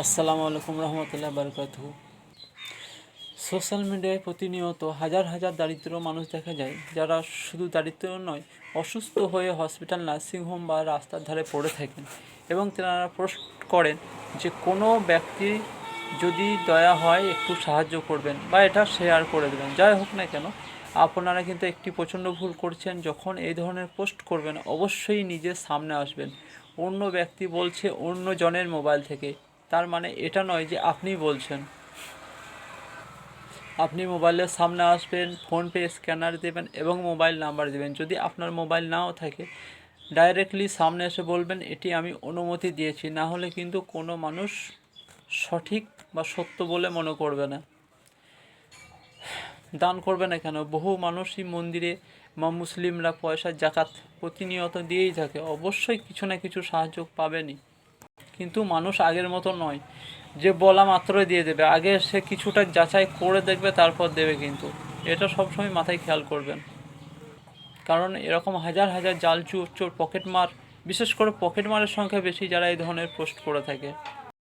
আসসালামু আলাইকুম রহমতুল্লাহ বারকাত সোশ্যাল মিডিয়ায় প্রতিনিয়ত হাজার হাজার দারিদ্র মানুষ দেখা যায়, যারা শুধু দারিদ্র নয়, অসুস্থ হয়ে হসপিটাল নার্সিংহোম বা রাস্তার ধারে পড়ে থাকেন এবং তেনারা পোস্ট করেন যে কোনো ব্যক্তি যদি দয়া হয় একটু সাহায্য করবেন বা এটা শেয়ার করে দেবেন। যাই হোক না কেন, আপনারা কিন্তু একটি প্রচণ্ড ভুল করছেন। যখন এই ধরনের পোস্ট করবেন, অবশ্যই নিজের সামনে আসবেন। অন্য ব্যক্তি বলছে অন্য জনের মোবাইল থেকে। তার মানে এটা নয় যে আপনি বলছেন। আপনি মোবাইলের সামনে আসবেন ফোনপে স্ক্যানার দেবেন এবং মোবাইল নাম্বার দেবেন। যদি আপনার মোবাইল নাও থাকে ডাইরেক্টলি সামনে এসে বলবেন, এটি আমি অনুমতি দিয়েছি। না হলে কিন্তু কোনো মানুষ সঠিক বা সত্য বলে মনে করবে না। দান করবে না কেন? বহু মানুষই মন্দিরে বা মুসলিমরা পয়সা, জাকাত প্রতিনিয়ত দিয়েই থাকে। অবশ্যই কিছু না কিছু সাহায্য পাবেনই। কিন্তু মানুষ আগের মতো নয়। যে বলা মাত্রই দিয়ে দেবে। আগে সে কিছুটা যাচাই করে দেখবে, তারপর দেবে কিন্তু। এটা সবসময় মাথায় খেয়াল করবেন। কারণ এরকম হাজার হাজার জাল চোর চোর পকেটমার, বিশেষ করে পকেটমারের সংখ্যা বেশি যারা এই ধরনের পোস্ট করে থাকে।